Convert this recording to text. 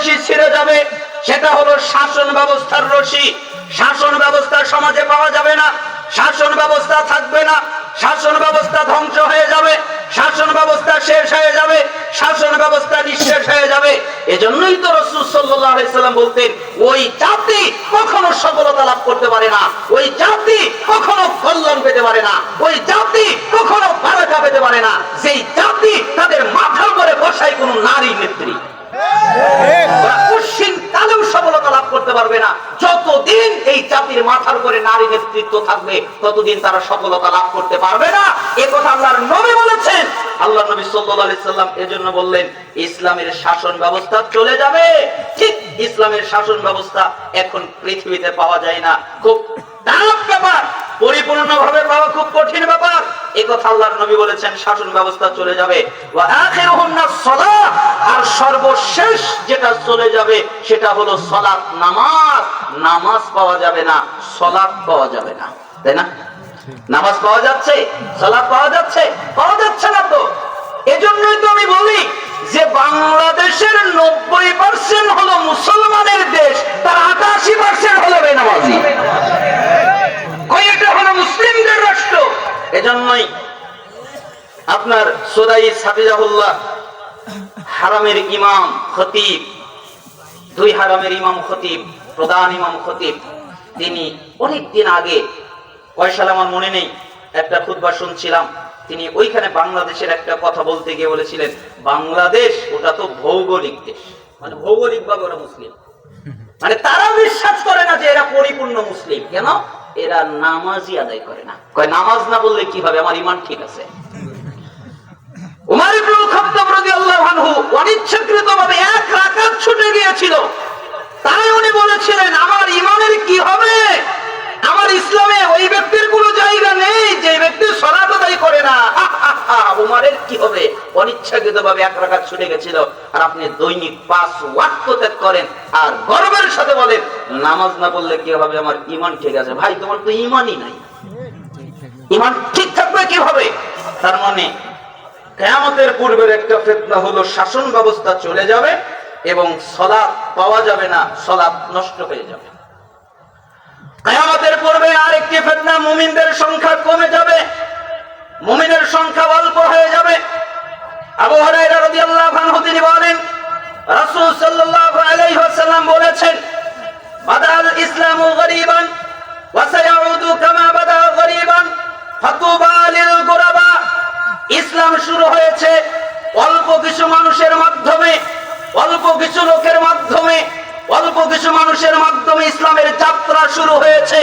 রশি ছিঁড়ে যাবে, সেটা হলো শাসন ব্যবস্থার রশি। শাসন ব্যবস্থা সমাজে পাওয়া যাবে না, শাসন ব্যবস্থা থাকবে না, শাসন ব্যবস্থা ধ্বংস হয়ে যাবে, শাসন ব্যবস্থা শেষ হয়ে যাবে, শাসন ব্যবস্থা নিঃশেষ হয়ে যাবে। এজন্যই তো রসুল সাল্লাম বলতেন, ওই জাতি কখনো সফলতা লাভ করতে পারে না, ওই জাতি কখনো কল্যাণ পেতে পারে না, ওই জাতি কখনো ফারাকা পেতে পারে না। সেই জাতি মাথার উপরে বসায় কোনো নারী নেত্রী ইসলামের শাসন ব্যবস্থা চলে যাবে। ঠিক ইসলামের শাসন ব্যবস্থা এখন পৃথিবীতে পাওয়া যায় না। খুব টাফ ব্যাপার, পরিপূর্ণভাবে পাওয়া খুব কঠিন ব্যাপার। এই কথা আল্লাহর নবী বলেছেন, শাসন ব্যবস্থা চলে যাবে। আর সর্বশেষ যেটা চলে যাবে, সেটা হলো নামাজ। নামাজ পাওয়া যাবে না পাওয়া যাবে না। তাই না? নামাজ পাওয়া যাচ্ছে পাওয়া যাচ্ছে পাওয়া যাচ্ছে না তো। এজন্যই তো আমি বলি যে বাংলাদেশের নব্বই পার্সেন্ট হলো মুসলমানের দেশ, তার আটাশি পার্সেন্ট হলো বেনামাজি কয়েকটা হলো মুসলিমদের রাষ্ট্র এজন্যই আপনার সোদাই সাফিজাহুল্লাহ, হারামের ইমাম খতিব, দুই হারামের ইমাম খতিব, প্রধান ইমাম খতিব, তিনি অনেক দিন আগে কয়সাল আমার মনে নেই, একটা খুতবা শুনছিলাম, তিনি ওইখানে বাংলাদেশের একটা কথা বলতে গিয়ে বলেছিলেন, বাংলাদেশ ওটা তো ভৌগোলিক দেশ মানে ভৌগোলিক ভাবে ওরা মুসলিম। মানে তারা বিশ্বাস করে না যে এরা পরিপূর্ণ মুসলিম, কেন? এরা নামাজই আদায় করে না। কয়, নামাজ না বললে কি হবে? আমার ইমান ঠিক আছে উমার ইবনুল খাত্তাব রাদিয়াল্লাহু আনহু অনিচ্ছাকৃতভাবে এক রাকাত ছুটে গিয়েছিল তাই উনি বলেছিলেন আমার ইমানের কি হবে আমার ইসলামে ওই ব্যক্তির কোনো জায়গা নেই যে ব্যক্তি সালাত আদায় করে না উমারের কি হবে? অনিচ্ছাকৃতভাবে এক রাকাত ছুটে গেছিল আর আপনি দৈনিক পাঁচ ওয়াক্ত ত্যাগ করেন আর গর্বের সাথে বলেন, নামাজ না পড়লে কি হবে? আমার ইমান ঠিক আছে। ভাই, তোমার তো ইমানই নাই। ইমান ঠিক থাকবে কি হবে তার মানে কেয়ামতের পূর্বের একটা ফেতনা হলো, শাসন ব্যবস্থা চলে যাবে এবং সলাপ পাওয়া যাবে না সলাপ নষ্ট হয়ে যাবে। কেয়ামতের পূর্বে আরেকটি ফেতনা, মুমিনদের সংখ্যা কমে যাবে। মুমিনের সংখ্যা অল্প হয়ে যাবে। আবু হুরায়রা রাদিয়াল্লাহু আনহু তিনি বলেন, রাসূল সাল্লাল্লাহু আলাইহি ওয়াসাল্লাম বলেছেন বাদাল ইসলামু গরীবান, ওয়া সায়াউদু কামা বাদা গরীবান, ফাতুবা লিল গুরাবা। ইসলাম শুরু হয়েছে অল্প কিছু মানুষের মাধ্যমে, অল্প কিছু লোকের মাধ্যমে, অল্প কিছু মানুষের মাধ্যমে ইসলামের যাত্রা শুরু হয়েছে।